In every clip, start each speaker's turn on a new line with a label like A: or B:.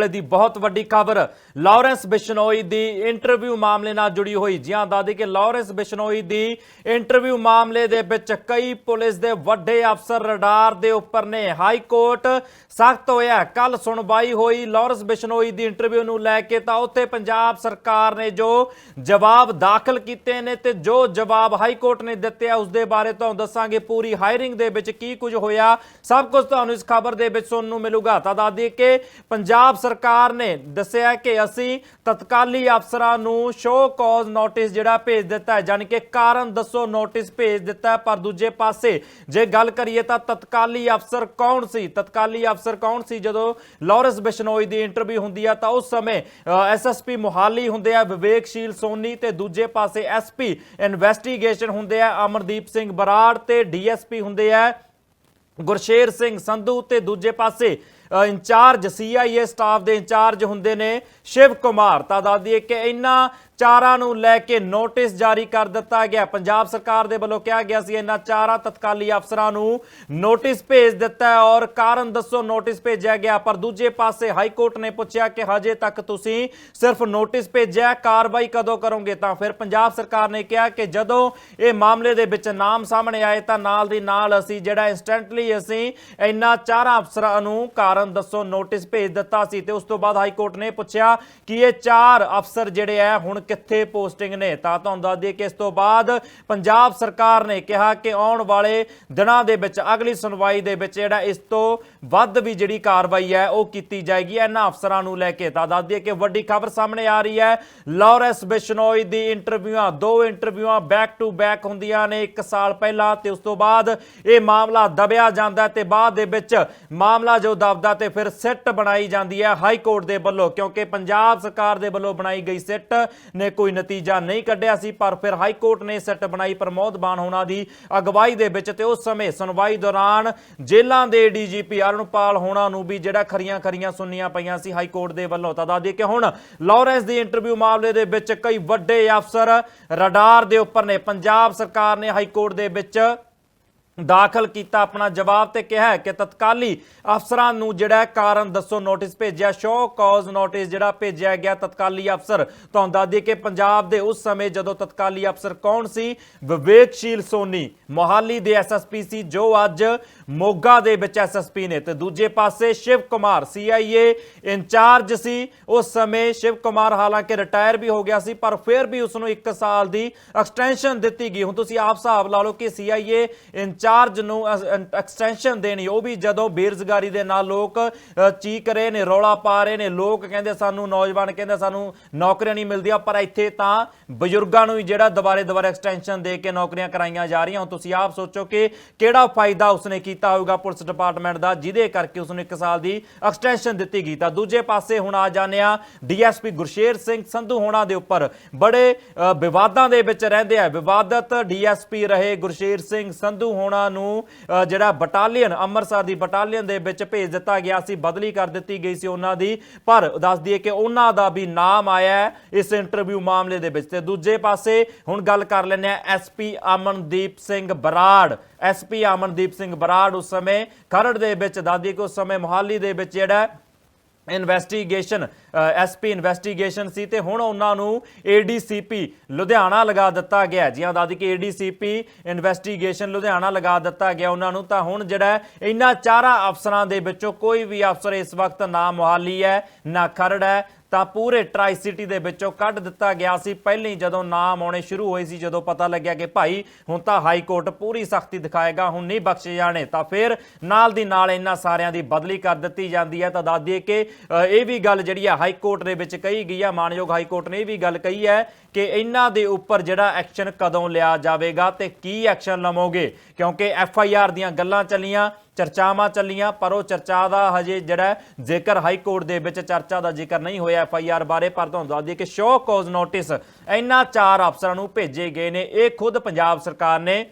A: ਵੇਲੇ ਦੀ ਬਹੁਤ ਵੱਡੀ ਖਬਰ, ਲਾਰੈਂਸ ਬਿਸ਼ਨੋਈ ਦੀ ਇੰਟਰਵਿਊ ਮਾਮਲੇ ਨਾਲ ਜੁੜੀ ਹੋਈ। ਜਿਹਾਂ ਦਾਦੀ ਕਿ ਲਾਰੈਂਸ ਬਿਸ਼ਨੋਈ ਦੀ ਇੰਟਰਵਿਊ ਮਾਮਲੇ ਦੇ ਵਿੱਚ ਕਈ ਪੁਲਿਸ ਦੇ ਵੱਡੇ ਅਫਸਰ ਰਡਾਰ ਦੇ ਉੱਪਰ ਨੇ। ਹਾਈ ਕੋਰਟ ਸਖਤ ਹੋਇਆ। ਕੱਲ ਸੁਣਵਾਈ ਹੋਈ ਲਾਰੈਂਸ ਬਿਸ਼ਨੋਈ ਦੀ ਇੰਟਰਵਿਊ ਨੂੰ ਲੈ ਕੇ ਤਾਂ ਉੱਥੇ ਪੰਜਾਬ ਸਰਕਾਰ ਨੇ ਜੋ ਜਵਾਬ ਦਾਖਲ ਕੀਤੇ ਨੇ ਤੇ ਜੋ ਜਵਾਬ ਹਾਈ ਕੋਰਟ ਨੇ ਦਿੱਤੇ ਆ, ਉਸ ਦੇ ਬਾਰੇ ਤੁਹਾਨੂੰ ਦੱਸਾਂਗੇ। ਪੂਰੀ ਹਾਇਰਿੰਗ ਦੇ ਵਿੱਚ ਕੀ ਕੁਝ ਹੋਇਆ, ਸਭ ਕੁਝ ਤੁਹਾਨੂੰ ਇਸ ਖਬਰ ਦੇ ਵਿੱਚ ਸੁਣਨ ਨੂੰ ਮਿਲੂਗਾ। ਤਾਂ ਦਾਦੀ ਕਿ ਪੰਜਾਬ ਸਰਕਾਰ ਨੇ ਦੱਸਿਆ ਕਿ ਅਸੀਂ ਤਤਕਾਲੀ ਅਫਸਰਾਂ ਨੂੰ ਸ਼ੋ ਕਾਜ਼ ਨੋਟਿਸ ਜਿਹੜਾ ਭੇਜ ਦਿੱਤਾ ਹੈ ਕਿ ਕਾਰਨ ਦੱਸੋ ਨੋਟਿਸ ਭੇਜ ਦਿੱਤਾ ਹੈ, ਪਰ ਦੂਜੇ ਪਾਸੇ ਜੇ ਗੱਲ ਕਰੀਏ ਤਾਂ ਤਤਕਾਲੀ ਅਫਸਰ ਕੌਣ ਸੀ? ਤਤਕਾਲੀ ਅਫਸਰ ਕੌਣ ਸੀ? ਜਦੋਂ ਲਾਰੈਂਸ ਬਿਸ਼ਨੋਈ ਦੀ ਇੰਟਰਵਿਊ ਹੁੰਦੀ ਆ ਤਾਂ ਉਸ ਸਮੇਂ ਐਸਐਸਪੀ ਮੁਹਾਲੀ ਹੁੰਦੇ ਆ, ਵਿਵੇਕਸ਼ੀਲ ਸੋਨੀ ਤੇ ਦੂਜੇ ਪਾਸੇ ਐਸਪੀ ਇਨਵੈਸਟੀਗੇਸ਼ਨ ਹੁੰਦੇ ਆ, ਅਮਰਦੀਪ ਸਿੰਘ ਬਰਾੜ ਤੇ ਡੀਐਸਪੀ ਹੁੰਦੇ ਆ, ਗੁਰਸ਼ੇਰ ਸਿੰਘ ਸੰਧੂ ਤੇ ਦੂਜੇ ਪਾਸੇ ਇੰਚਾਰਜ ਸੀਆਈਏ ਸਟਾਫ ਦੇ ਇੰਚਾਰਜ ਹੁੰਦੇ ਨੇ ਸ਼ਿਵ ਕੁਮਾਰ। ਤਾਂ ਦੱਸ ਦਈਏ ਕਿ ਇਹਨਾਂ ਚਾਰਾਂ ਨੂੰ ਲੈ ਕੇ ਨੋਟਿਸ ਜਾਰੀ ਕਰ ਦਿੱਤਾ ਗਿਆ। ਪੰਜਾਬ ਸਰਕਾਰ ਦੇ ਵੱਲੋਂ ਕਿਹਾ ਗਿਆ ਸੀ, ਇਹਨਾਂ ਚਾਰਾਂ ਤਤਕਾਲੀ ਅਫਸਰਾਂ ਨੂੰ ਨੋਟਿਸ ਭੇਜ ਦਿੱਤਾ ਹੈ ਔਰ ਕਾਰਨ ਦੱਸੋ, ਨੋਟਿਸ ਭੇਜਿਆ ਗਿਆ, ਪਰ ਦੂਜੇ ਪਾਸੇ ਹਾਈ ਕੋਰਟ ਨੇ ਪੁੱਛਿਆ ਕਿ ਹਜੇ ਤੱਕ ਤੁਸੀਂ ਸਿਰਫ ਨੋਟਿਸ ਭੇਜਿਆ, ਕਾਰਵਾਈ ਕਦੋਂ ਕਰੋਗੇ? ਤਾਂ ਫਿਰ ਪੰਜਾਬ ਸਰਕਾਰ ਨੇ ਕਿਹਾ ਕਿ ਜਦੋਂ ਇਹ ਮਾਮਲੇ ਦੇ ਵਿੱਚ ਨਾਮ ਸਾਹਮਣੇ ਆਏ, ਤਾਂ ਨਾਲ ਦੀ ਨਾਲ ਅਸੀਂ ਜਿਹੜਾ ਇਨਸਟੈਂਟਲੀ ਅਸੀਂ ਇਹਨਾਂ ਚਾਰਾਂ ਅਫਸਰਾਂ ਨੂੰ ਕਾਰਨ ਦੱਸੋ, ਨੋਟਿਸ ਭੇਜ ਦਿੱਤਾ ਸੀ। ਤੇ ਉਸ ਤੋਂ ਬਾਅਦ ਹਾਈ ਕੋਰਟ ਨੇ ਪੁੱਛਿਆ ਕਿ ਇਹ ਚਾਰ ਅਫਸਰ ਜਿਹੜੇ ਆ ਹੁਣ ਕਿੱਥੇ ਪੋਸਟਿੰਗ ਨੇ? ਤਾਂ ਤੁਹਾਨੂੰ ਦੱਸ ਦਈਏ ਕਿ ਇਸ ਤੋਂ ਬਾਅਦ ਪੰਜਾਬ ਸਰਕਾਰ ਨੇ ਕਿਹਾ ਕਿ ਆਉਣ ਵਾਲੇ ਦਿਨਾਂ ਦੇ ਵਿੱਚ, ਅਗਲੀ ਸੁਣਵਾਈ ਦੇ ਵਿੱਚ ਜਿਹੜਾ ਇਸ ਤੋਂ ਵੱਧ ਵੀ ਜਿਹੜੀ ਕਾਰਵਾਈ ਹੈ, ਉਹ ਕੀਤੀ ਜਾਏਗੀ। ਇਹਨਾਂ ਅਫਸਰਾਂ ਨੂੰ ਲੈ ਕੇ ਤਾਂ ਦੱਸ ਦਈਏ ਕਿ ਵੱਡੀ ਖਬਰ ਸਾਹਮਣੇ ਆ ਰਹੀ ਹੈ। ਲਾਰੈਂਸ ਬਿਸ਼ਨੋਈ ਦੀ ਇੰਟਰਵਿਊਆਂ, ਦੋ ਇੰਟਰਵਿਊਆਂ ਬੈਕ ਟੂ ਬੈਕ ਹੁੰਦੀਆਂ ਨੇ 1 ਸਾਲ ਪਹਿਲਾਂ ਤੇ ਉਸ ਤੋਂ ਬਾਅਦ ਇਹ ਮਾਮਲਾ ਦਬਿਆ ਜਾਂਦਾ ਤੇ ਬਾਅਦ ਦੇ ਵਿੱਚ ਮਾਮਲਾ ਜੋ ਦਬਦਾ ਤੇ ਫਿਰ ਸਿੱਟ ਬਣਾਈ ਜਾਂਦੀ ਹੈ ਹਾਈ ਕੋਰਟ ਦੇ ਵੱਲੋਂ, ਕਿਉਂਕਿ ਪੰਜਾਬ ਸਰਕਾਰ ਦੇ ਵੱਲੋਂ ਬਣਾਈ ਗਈ ਸਿੱਟ ਨੇ ਕੋਈ ਨਤੀਜਾ ਨਹੀਂ ਕੱਢਿਆ ਸੀ, ਪਰ ਫਿਰ ਹਾਈ ਕੋਰਟ ਨੇ ਸੈੱਟ ਬਣਾਈ ਪ੍ਰਮੋਦ ਬਾਣ ਹੋਣਾ ਦੀ ਅਗਵਾਈ ਦੇ ਵਿੱਚ ਤੇ ਉਸ ਸਮੇਂ ਸੁਣਵਾਈ ਦੌਰਾਨ ਜੇਲ੍ਹਾਂ ਦੇ ਡੀਜੀਪੀ ਅਰੁਣਪਾਲ ਹੋਣਾ ਨੂੰ ਵੀ ਜਿਹੜਾ ਖਰੀਆਂ ਖਰੀਆਂ ਸੁਣਨੀਆਂ ਪਈਆਂ ਸੀ ਹਾਈ ਕੋਰਟ ਦੇ ਵੱਲੋਂ। ਤਾਂ ਦੱਸ ਕਿ ਹੁਣ ਲਾਰੈਂਸ ਦੀ ਇੰਟਰਵਿਊ ਮਾਮਲੇ ਦੇ ਵਿੱਚ ਕਈ ਵੱਡੇ ਅਫਸਰ ਰਡਾਰ ਦੇ ਉੱਪਰ ਨੇ। ਪੰਜਾਬ ਸਰਕਾਰ ਨੇ ਹਾਈ ਕੋਰਟ ਦੇ ਵਿੱਚ ਦਾਖਲ ਕੀਤਾ ਆਪਣਾ ਜਵਾਬ ਤੇ ਕਿਹਾ ਹੈ ਕਿ ਤਤਕਾਲੀ ਅਫਸਰਾਂ ਨੂੰ ਜਿਹੜਾ ਕਾਰਨ ਦੱਸੋ ਨੋਟਿਸ ਭੇਜਿਆ ਸ਼ੋ ਕਾਜ਼ ਨੋਟਿਸ ਜਿਹੜਾ ਭੇਜਿਆ ਗਿਆ ਤਤਕਾਲੀ ਅਫਸਰ। ਤੁਹਾਨੂੰ ਦੱਸ ਦਈਏ ਕਿ ਪੰਜਾਬ ਦੇ ਉਸ ਸਮੇਂ ਜਦੋਂ ਤਤਕਾਲੀ ਅਫਸਰ ਕੌਣ ਸੀ? ਵਿਵੇਕਸ਼ੀਲ ਸੋਨੀ, ਮੋਹਾਲੀ ਦੇ ਐਸਐਸਪੀ ਸੀ, ਜੋ ਅੱਜ ਮੋਗਾ ਦੇ ਵਿੱਚ ਐਸਐਸਪੀ ਨੇ। ਤੇ ਦੂਜੇ ਪਾਸੇ ਸ਼ਿਵ ਕੁਮਾਰ ਸੀਆਈਏ ਇੰਚਾਰਜ ਸੀ। ਉਸ ਸਮੇਂ ਸ਼ਿਵ ਕੁਮਾਰ ਹਾਲਾਂਕਿ ਰਿਟਾਇਰ ਵੀ ਹੋ ਗਿਆ ਸੀ, ਪਰ ਫਿਰ ਵੀ ਉਸ ਨੂੰ 1 ਸਾਲ ਦੀ ਐਕਸਟੈਂਸ਼ਨ ਦਿੱਤੀ ਗਈ। ਹੁਣ ਤੁਸੀਂ ਆਪ ਹਿਸਾਬ ਲਾ ਲਓ ਕਿ ਸੀਆਈਏ ਇੰਚਾਰਜ ਚਾਰਜ ਨੂੰ ਐਕਸਟੈਂਸ਼ਨ ਦੇਣੀ, ਉਹ ਵੀ ਜਦੋਂ ਬੇਰੁਜ਼ਗਾਰੀ ਦੇ ਨਾਲ ਲੋਕ ਚੀਕ ਰਹੇ ਨੇ, ਰੌਲਾ ਪਾ ਰਹੇ ਨੇ, ਲੋਕ ਕਹਿੰਦੇ ਸਾਨੂੰ ਨੌਜਵਾਨ ਕਹਿੰਦੇ ਸਾਨੂੰ ਨੌਕਰੀਆਂ ਨਹੀਂ ਮਿਲਦੀਆਂ, ਪਰ ਇੱਥੇ ਤਾਂ ਬਜ਼ੁਰਗਾਂ ਨੂੰ ਵੀ ਜਿਹੜਾ ਦੁਬਾਰੇ ਦੁਬਾਰੇ ਐਕਸਟੈਂਸ਼ਨ ਦੇ ਕੇ ਨੌਕਰੀਆਂ ਕਰਾਈਆਂ ਜਾ ਰਹੀਆਂ। ਹੁਣ ਤੁਸੀਂ ਆਪ ਸੋਚੋ ਕਿ ਕਿਹੜਾ ਫਾਇਦਾ ਉਸਨੇ ਕੀਤਾ ਹੋਊਗਾ ਪੁਲਿਸ ਡਿਪਾਰਟਮੈਂਟ ਦਾ, ਜਿਹਦੇ ਕਰਕੇ ਉਸਨੂੰ 1 ਸਾਲ ਦੀ ਐਕਸਟੈਂਸ਼ਨ ਦਿੱਤੀ ਗਈ। ਤਾਂ ਦੂਜੇ ਪਾਸੇ ਹੁਣ ਆ ਜਾਂਦੇ ਆ ਡੀਐਸਪੀ ਗੁਰਸ਼ੇਰ ਸਿੰਘ ਸੰਧੂ ਹੋਣਾ ਦੇ ਉੱਪਰ। ਬੜੇ ਵਿਵਾਦਾਂ ਦੇ ਵਿੱਚ ਰਹਿੰਦੇ ਆ। ਵਿਵਾਦਤ ਡੀਐਸਪੀ ਰਹੇ ਗੁਰਸ਼ੇਰ ਸਿੰਘ ਸੰਧੂ ਹੋਣਾ ਨੂੰ ਜਿਹੜਾ ਬਟਾਲੀਅਨ, ਅੰਮ੍ਰਿਤਸਰ ਦੀ ਬਟਾਲੀਅਨ ਦੇ ਵਿੱਚ ਭੇਜ ਦਿੱਤਾ ਗਿਆ ਸੀ, ਬਦਲੀ ਕਰ ਦਿੱਤੀ ਗਈ ਸੀ ਉਹਨਾਂ ਦੀ। ਪਰ ਦੱਸ ਦਈਏ ਕਿ ਉਹਨਾਂ ਦਾ ਵੀ ਨਾਮ ਆਇਆ ਇਸ ਇੰਟਰਵਿਊ ਮਾਮਲੇ ਦੇ ਵਿੱਚ। ਤੇ ਦੂਜੇ ਪਾਸੇ ਹੁਣ ਗੱਲ ਕਰ ਲੈਂਦੇ ਆ ਐਸਪੀ ਅਮਨਦੀਪ ਸਿੰਘ ਬਰਾੜ। ਐਸਪੀ ਅਮਨਦੀਪ ਸਿੰਘ ਬਰਾੜ ਉਸ ਸਮੇਂ ਖਰੜ ਦੇ ਵਿੱਚ, ਦੱਸ ਦਈਏ ਕਿ ਉਸ ਸਮੇਂ ਮੁਹਾਲੀ ਦੇ ਵਿੱਚ ਜਿਹੜਾ ਇਨਵੈਸਟੀਗੇਸ਼ਨ ਐਸਪੀ ਇਨਵੈਸਟੀਗੇਸ਼ਨ ਸੀ ਤੇ ਹੁਣ ਉਹਨਾਂ ਨੂੰ ਏਡੀਸੀਪੀ ਲੁਧਿਆਣਾ ਲਗਾ ਦਿੱਤਾ ਗਿਆ ਜੀ ਹਾਂ ਦੱਸਦੀ ਕਿ ਏਡੀਸੀਪੀ ਇਨਵੈਸਟੀਗੇਸ਼ਨ ਲੁਧਿਆਣਾ ਲਗਾ ਦਿੱਤਾ ਗਿਆ ਉਹਨਾਂ ਨੂੰ। ਤਾਂ ਹੁਣ ਜਿਹੜਾ ਇਹਨਾਂ ਚਾਰਾਂ ਅਫਸਰਾਂ ਦੇ ਵਿੱਚੋਂ ਕੋਈ ਵੀ ਅਫਸਰ ਇਸ ਵਕਤ ਨਾ ਮੁਹਾਲੀ ਹੈ, ਨਾ ਖਰੜ ਹੈ, ਤਾਂ ਪੂਰੇ ਟਰਾਈ ਸਿਟੀ ਦੇ ਵਿੱਚੋਂ ਕੱਢ ਦਿੱਤਾ ਗਿਆ ਸੀ। ਪਹਿਲਾਂ ਜਦੋਂ ਨਾਮ ਆਉਣੇ ਸ਼ੁਰੂ ਹੋਏ ਸੀ, ਜਦੋਂ ਪਤਾ ਲੱਗਿਆ ਕਿ ਭਾਈ ਹੁਣ ਤਾਂ ਹਾਈ ਕੋਰਟ ਪੂਰੀ ਸਖਤੀ ਦਿਖਾਏਗਾ, ਹੁਣ ਨਹੀਂ ਬਖਸ਼ੇ ਜਾਣੇ, ਤਾਂ ਫਿਰ ਨਾਲ ਦੀ ਨਾਲ ਇਹਨਾਂ ਸਾਰਿਆਂ ਦੀ ਬਦਲੀ ਕਰ ਦਿੱਤੀ ਜਾਂਦੀ ਹੈ। ਤਾਂ ਦੱਸ ਦਈਏ ਕਿ ਇਹ ਵੀ ਗੱਲ ਜਿਹੜੀ ਹੈ ਹਾਈ ਕੋਰਟ ਦੇ ਵਿੱਚ ਕਹੀ ਗਈ ਆ, ਮਾਨਯੋਗ ਹਾਈ ਕੋਰਟ ਨੇ ਇਹ ਵੀ ਗੱਲ ਕਹੀ ਹੈ ਕਿ ਇਹਨਾਂ ਦੇ ਉੱਪਰ ਜਿਹੜਾ ਐਕਸ਼ਨ ਕਦੋਂ ਲਿਆ ਜਾਵੇਗਾ ਤੇ ਕੀ ਐਕਸ਼ਨ ਲਵੋਗੇ? ਕਿਉਂਕਿ ਐਫ ਆਈ ਆਰ ਦੀਆਂ ਗੱਲਾਂ ਚੱਲੀਆਂ, ਚਰਚਾਵਾਂ ਚੱਲੀਆਂ, ਪਰ ਉਹ ਚਰਚਾ ਦਾ ਹਜੇ ਜਿਹੜਾ ਜ਼ਿਕਰ ਹਾਈ ਕੋਰਟ ਦੇ ਵਿੱਚ ਚਰਚਾ ਦਾ ਜ਼ਿਕਰ ਨਹੀਂ ਹੋਇਆ ਐਫ ਆਈ ਆਰ ਬਾਰੇ, ਪਰ ਤੁਹਾਨੂੰ ਦੱਸ ਦਈਏ ਕਿ ਸ਼ੋਅ ਕਾਜ਼ ਨੋਟਿਸ ਇਹਨਾਂ ਚਾਰ ਅਫਸਰਾਂ ਨੂੰ ਭੇਜੇ ਗਏ ਨੇ। ਇਹ ਖੁਦ ਪੰਜਾਬ ਸਰਕਾਰ ਨੇ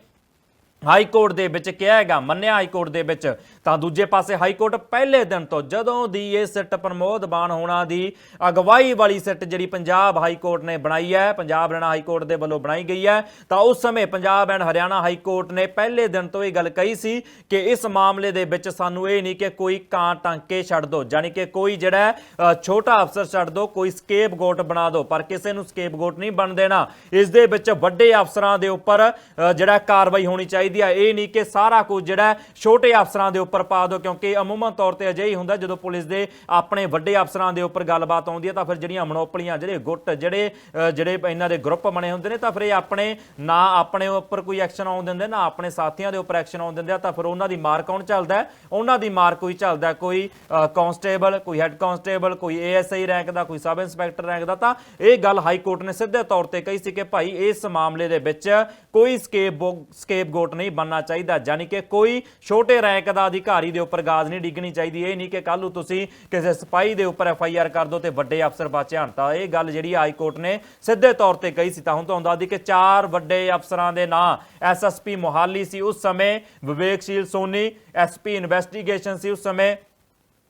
A: ਹਾਈ ਕੋਰਟ ਦੇ ਵਿੱਚ ਕਿਹਾ ਹੈਗਾ, ਮੰਨਿਆ ਹਾਈ ਕੋਰਟ ਦੇ ਵਿੱਚ ਤਾਂ ਦੂਜੇ ਪਾਸੇ ਹਾਈ ਕੋਰਟ ਪਹਿਲੇ ਦਿਨ ਤੋਂ ਜਦੋਂ ਦੀ ਇਹ ਸਿੱਟ ਪ੍ਰਮੋਦ ਬਾਣ ਹੋਣਾ ਦੀ ਅਗਵਾਈ ਵਾਲੀ ਸਿੱਟ ਜਿਹੜੀ ਪੰਜਾਬ ਹਾਈ ਕੋਰਟ ਨੇ ਬਣਾਈ ਹੈ, ਪੰਜਾਬ ਹਰਿਆਣਾ ਹਾਈ ਕੋਰਟ ਦੇ ਵੱਲੋਂ ਬਣਾਈ ਗਈ ਹੈ, ਤਾਂ ਉਸ ਸਮੇਂ Punjab and Haryana high court ਨੇ ਪਹਿਲੇ ਦਿਨ ਤੋਂ ਇਹ ਗੱਲ ਕਹੀ ਸੀ ਕਿ ਇਸ ਮਾਮਲੇ ਦੇ ਵਿੱਚ ਸਾਨੂੰ ਇਹ ਨਹੀਂ ਕਿ ਕੋਈ ਕਾਂ ਟਾਂਕੇ ਛੱਡ ਦਿਓ ਜਾਨੀ ਕਿ ਕੋਈ ਜਿਹੜਾ ਛੋਟਾ ਅਫਸਰ ਛੱਡ ਦਿਓ ਕੋਈ ਸਕੇਪ ਗੋਟ ਬਣਾ ਦਿਓ ਪਰ ਕਿਸੇ ਨੂੰ ਸਕੇਪ ਗੋਟ ਨਹੀਂ ਬਣ ਦੇਣਾ। ਇਸ ਦੇ ਵਿੱਚ ਵੱਡੇ ਅਫਸਰਾਂ ਦੇ ਉੱਪਰ ਜਿਹੜਾ ਕਾਰਵਾਈ ਹੋਣੀ ਚਾਹੀਦੀ ਹੈ, ਇਹ ਨਹੀਂ ਕਿ ਸਾਰਾ ਕੁਝ ਜਿਹੜਾ ਛੋਟੇ ਅਫਸਰਾਂ ਦੇ ਉੱਪਰ ਉੱਪਰ ਪਾ ਦਿਓ, ਕਿਉਂਕਿ ਅਮੂਮਨ ਤੌਰ ਤੇ ਅਜਿਹੀ ਹੀ ਹੁੰਦਾ ਜਦੋਂ ਪੁਲਿਸ ਦੇ ਆਪਣੇ ਵੱਡੇ ਅਫਸਰਾਂ ਦੇ ਉੱਪਰ ਗੱਲਬਾਤ ਆਉਂਦੀ ਹੈ, ਤਾਂ ਫਿਰ ਜਿਹੜੀਆਂ ਮਨੋਪਲੀਆਂ, ਜਿਹੜੇ ਗੁੱਟ, ਜਿਹੜੇ ਜਿਹੜੇ ਇਹਨਾਂ ਦੇ ਗਰੁੱਪ ਬਣੇ ਹੁੰਦੇ ਨੇ, ਤਾਂ ਫਿਰ ਇਹ ਆਪਣੇ ਨਾ ਆਪਣੇ ਉੱਪਰ ਕੋਈ ਐਕਸ਼ਨ ਆਉਣ ਦਿੰਦੇ, ਨਾ ਆਪਣੇ ਸਾਥੀਆਂ ਦੇ ਉੱਪਰ ਐਕਸ਼ਨ ਆਉਣ ਦਿੰਦੇ ਆ, ਤਾਂ ਫਿਰ ਉਹਨਾਂ ਦੀ ਮਾਰ ਕੌਣ ਚੱਲਦਾ ਉਹਨਾਂ ਦੀ ਮਾਰ ਕੋਈ ਚੱਲਦਾ ਕੋਈ ਕਾਂਸਟੇਬਲ ਕੋਈ ਹੈੱਡ ਕਾਂਸਟੇਬਲ ਕੋਈ ਏਐਸਆਈ ਰੈਂਕ ਦਾ, ਕੋਈ ਸਬ ਇੰਸਪੈਕਟਰ ਰੈਂਕ ਦਾ, ਤਾਂ ਇਹ ਗੱਲ ਹਾਈ ਕੋਰਟ ਨੇ ਸਿੱਧੇ ਤੌਰ ਤੇ ਕਹੀ ਸੀ ਕਿ ਭਾਈ ਇਸ ਮਾਮਲੇ ਦੇ ਵਿੱਚ ਕੋਈ ਸਕੇਪ ਸਕੇਪ ਗੋਟ ਨਹੀਂ ਬਣਨਾ ਚਾਹੀਦਾ ਯਾਨੀ ਕਿ ਕੋਈ ਛੋਟੇ ਰੈਂਕ ਦਾ ਅਧਿਕਾਰੀ ਦੇ ਉੱਪਰ ਗਾਜ਼ ਨਹੀਂ ਡਿੱਗਣੀ ਚਾਹੀਦੀ। ਇਹ ਨਹੀਂ ਕਿ ਕੱਲ ਨੂੰ ਤੁਸੀਂ ਕਿਸੇ ਸਿਪਾਹੀ ਦੇ ਉੱਪਰ ਐਫ ਆਈ ਆਰ ਕਰ ਦਿਓ ਤੇ ਵੱਡੇ ਅਫਸਰ ਬਚ ਜਾਣ। ਤਾਂ ਇਹ ਗੱਲ ਜਿਹੜੀ ਹਾਈ ਕੋਰਟ ਨੇ ਸਿੱਧੇ ਤੌਰ ਤੇ ਕਹੀ ਸੀ। ਤਾਂ ਹੁਣ ਤੁਹਾਨੂੰ ਦੱਸਦੀ ਕਿ ਚਾਰ ਵੱਡੇ ਅਫਸਰਾਂ ਦੇ ਨਾਂ ਐਸਐਸਪੀ ਮੋਹਾਲੀ ਸੀ ਉਸ ਸਮੇਂ, ਵਿਵੇਕਸ਼ੀਲ ਸੋਨੀ ਐਸਪੀ ਇਨਵੈਸਟੀਗੇਸ਼ਨ ਸੀ ਉਸ ਸਮੇਂ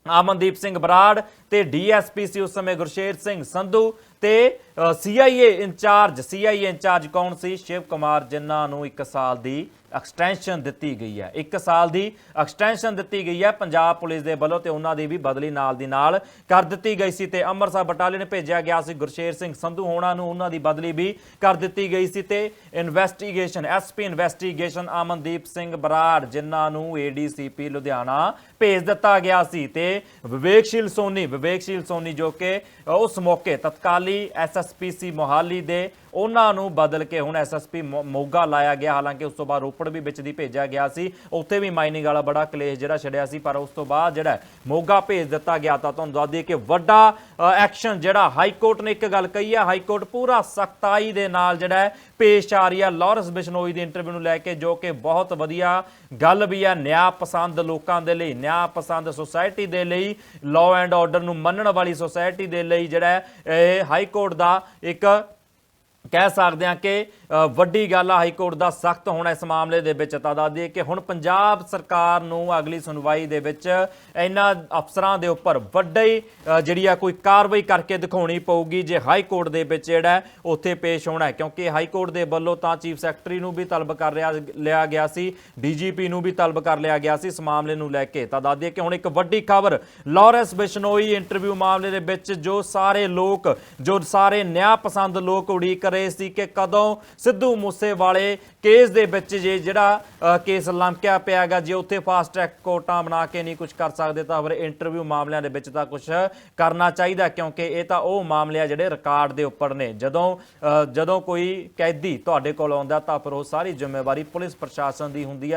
A: ਅਮਨਦੀਪ ਸਿੰਘ ਬਰਾੜ ਤੇ ਡੀਐਸਪੀ ਸੀ ਉਸ ਸਮੇਂ ਗੁਰਸ਼ੇਰ ਸਿੰਘ ਸੰਧੂ ਤੇ ਸੀਆਈਏ ਇੰਚਾਰਜ ਸੀਆਈਏ ਇੰਚਾਰਜ ਕੌਣ ਸੀ? ਸ਼ਿਵ ਕੁਮਾਰ, ਜਿਨ੍ਹਾਂ ਨੂੰ 1 ਸਾਲ ਦੀ ਐਕਸਟੈਂਸ਼ਨ ਦਿੱਤੀ ਗਈ ਹੈ। 1 ਸਾਲ ਦੀ ਐਕਸਟੈਂਸ਼ਨ ਦਿੱਤੀ ਗਈ ਹੈ ਪੰਜਾਬ ਪੁਲਿਸ ਦੇ ਵੱਲੋਂ ਤੇ ਉਹਨਾਂ ਦੀ ਵੀ ਬਦਲੀ ਨਾਲ ਦੀ ਨਾਲ ਕਰ ਦਿੱਤੀ ਗਈ ਸੀ ਤੇ ਅੰਮ੍ਰਿਤਸਰ ਬਟਾਲੀਅਨ ਭੇਜਿਆ ਗਿਆ ਸੀ। ਗੁਰਸ਼ੇਰ ਸਿੰਘ ਸੰਧੂ ਹੋਣਾ ਨੂੰ ਉਹਨਾਂ ਦੀ ਬਦਲੀ ਵੀ ਕਰ ਦਿੱਤੀ ਗਈ ਸੀ ਤੇ investigation SP investigation Amandeep Singh Brar, ਜਿਨ੍ਹਾਂ ਨੂੰ ਏਡੀਸੀਪੀ ਲੁਧਿਆਣਾ ਭੇਜ ਦਿੱਤਾ ਗਿਆ ਸੀ ਤੇ ਵਿਵੇਕਸ਼ੀਲ ਸੋਨੀ ਵਿਵੇਕਸ਼ੀਲ ਸੋਨੀ ਜੋ ਕਿ ਉਸ ਮੌਕੇ ਤਤਕਾਲੀ ਐਸਐਸਪੀਸੀ ਮੋਹਾਲੀ ਦੇ ਉਹਨਾਂ ਨੂੰ ਬਦਲ ਕੇ ਹੁਣ ਐਸਐਸਪੀ ਮੋਗਾ ਲਾਇਆ ਗਿਆ। ਹਾਲਾਂਕਿ ਉਸ ਤੋਂ ਬਾਅਦ ਰੋਪੜ ਵੀ ਵਿੱਚ ਦੀ ਭੇਜਿਆ ਗਿਆ ਸੀ। ਉੱਥੇ ਵੀ ਮਾਈਨਿੰਗ ਵਾਲਾ ਬੜਾ ਕਲੇਸ਼ ਜਿਹੜਾ ਛੜਿਆ ਸੀ, ਪਰ ਉਸ ਤੋਂ ਬਾਅਦ ਜਿਹੜਾ ਮੋਗਾ ਭੇਜ ਦਿੱਤਾ ਗਿਆ ਤਾਂ ਤੁਹਾਨੂੰ ਦੱਸ ਦਈਏ ਕਿ ਵੱਡਾ ਐਕਸ਼ਨ ਜਿਹੜਾ ਹਾਈ ਕੋਰਟ ਨੇ ਇੱਕ ਗੱਲ ਕਹੀ ਹੈ ਹਾਈ ਕੋਰਟ ਪੂਰਾ ਸਖਤਾਈ ਦੇ ਨਾਲ ਜਿਹੜਾ ਪੇਸ਼ ਆ ਰਹੀ ਹੈ ਲਾਰੈਂਸ ਬਿਸ਼ਨੋਈ ਦੀ ਇੰਟਰਵਿਊ ਨੂੰ ਲੈ ਕੇ, ਜੋ ਕਿ ਬਹੁਤ ਵਧੀਆ ਗੱਲ ਵੀ ਹੈ ਨਿਆਂ ਪਸੰਦ ਲੋਕਾਂ ਦੇ ਲਈ, ਨਿਆਂ ਪਸੰਦ ਸੁਸਾਇਟੀ ਦੇ ਲਈ ਲਾਅ ਐਂਡ ਆਰਡਰ ਨੂੰ ਮੰਨਣ ਵਾਲੀ ਸੁਸਾਇਟੀ ਦੇ ਲਈ ਜਿਹੜਾ ਇਹ ਹਾਈ ਕੋਰਟ ਦਾ ਇੱਕ ਕਹਿ ਸਕਦੇ ਹਾਂ ਕਿ ਵੱਡੀ ਗੱਲ ਆ ਹਾਈ ਕੋਰਟ ਦਾ ਸਖਤ ਹੋਣਾ ਇਸ ਮਾਮਲੇ ਦੇ ਵਿੱਚ ਤਾਂ ਦੱਸਦੀ ਕਿ ਹੁਣ ਪੰਜਾਬ ਸਰਕਾਰ ਨੂੰ ਅਗਲੀ ਸੁਣਵਾਈ ਦੇ ਵਿੱਚ ਇਹਨਾਂ ਅਫਸਰਾਂ ਦੇ ਉੱਪਰ ਵੱਡੀ ਅ, ਜਿਹੜੀ ਆ ਕੋਈ ਕਾਰਵਾਈ ਕਰਕੇ ਦਿਖਾਉਣੀ ਪਊਗੀ ਜੇ ਹਾਈ ਕੋਰਟ ਦੇ ਵਿੱਚ ਜਿਹੜਾ ਉੱਥੇ ਪੇਸ਼ ਹੋਣਾ ਕਿਉਂਕਿ ਹਾਈ ਕੋਰਟ ਦੇ ਵੱਲੋਂ ਤਾਂ ਚੀਫ ਸੈਕਟਰੀ ਨੂੰ ਵੀ ਤਲਬ ਕਰ ਰਿਹਾ ਲਿਆ ਗਿਆ ਸੀ ਡੀਜੀਪੀ ਨੂੰ ਵੀ ਤਲਬ ਕਰ ਲਿਆ ਗਿਆ ਸੀ ਇਸ ਮਾਮਲੇ ਨੂੰ ਲੈ ਕੇ। ਤਾਂ ਦੱਸ ਕਿ ਹੁਣ ਇੱਕ ਵੱਡੀ ਖਬਰ ਲਾਰੈਂਸ ਬਿਸ਼ਨੋਈ ਇੰਟਰਵਿਊ ਮਾਮਲੇ ਦੇ ਵਿੱਚ ਜੋ ਸਾਰੇ ਲੋਕ ਜੋ ਸਾਰੇ ਨਿਆਂ ਪਸੰਦ ਲੋਕ ਉਡੀਕ ਰਹੇ ਸੀ ਕਿ ਕਦੋਂ ਸਿੱਧੂ ਮੂਸੇਵਾਲੇ ਕੇਸ ਦੇ ਵਿੱਚ ਜੇ ਜਿਹੜਾ ਅ, ਕੇਸ ਲੰਕਿਆ ਪਿਆਗਾ ਜੇ ਉੱਥੇ ਫਾਸਟ ਟਰੈਕ ਕੋਰਟਾਂ ਬਣਾ ਕੇ ਨਹੀਂ ਕੁਝ ਕਰ ਸਕਦੇ ਤਾਂ ਫਿਰ ਇੰਟਰਵਿਊ ਮਾਮਲਿਆਂ ਦੇ ਵਿੱਚ ਤਾਂ ਕੁਝ ਕਰਨਾ ਚਾਹੀਦਾ ਕਿਉਂਕਿ ਇਹ ਤਾਂ ਉਹ ਮਾਮਲੇ ਆ ਜਿਹੜੇ ਰਿਕਾਰਡ ਦੇ ਉੱਪਰ ਨੇ। ਜਦੋਂ ਜਦੋਂ ਕੋਈ ਕੈਦੀ ਤੁਹਾਡੇ ਕੋਲ ਆਉਂਦਾ ਤਾਂ ਫਿਰ ਉਹ ਸਾਰੀ ਜ਼ਿੰਮੇਵਾਰੀ ਪੁਲਿਸ ਪ੍ਰਸ਼ਾਸਨ ਦੀ ਹੁੰਦੀ ਹੈ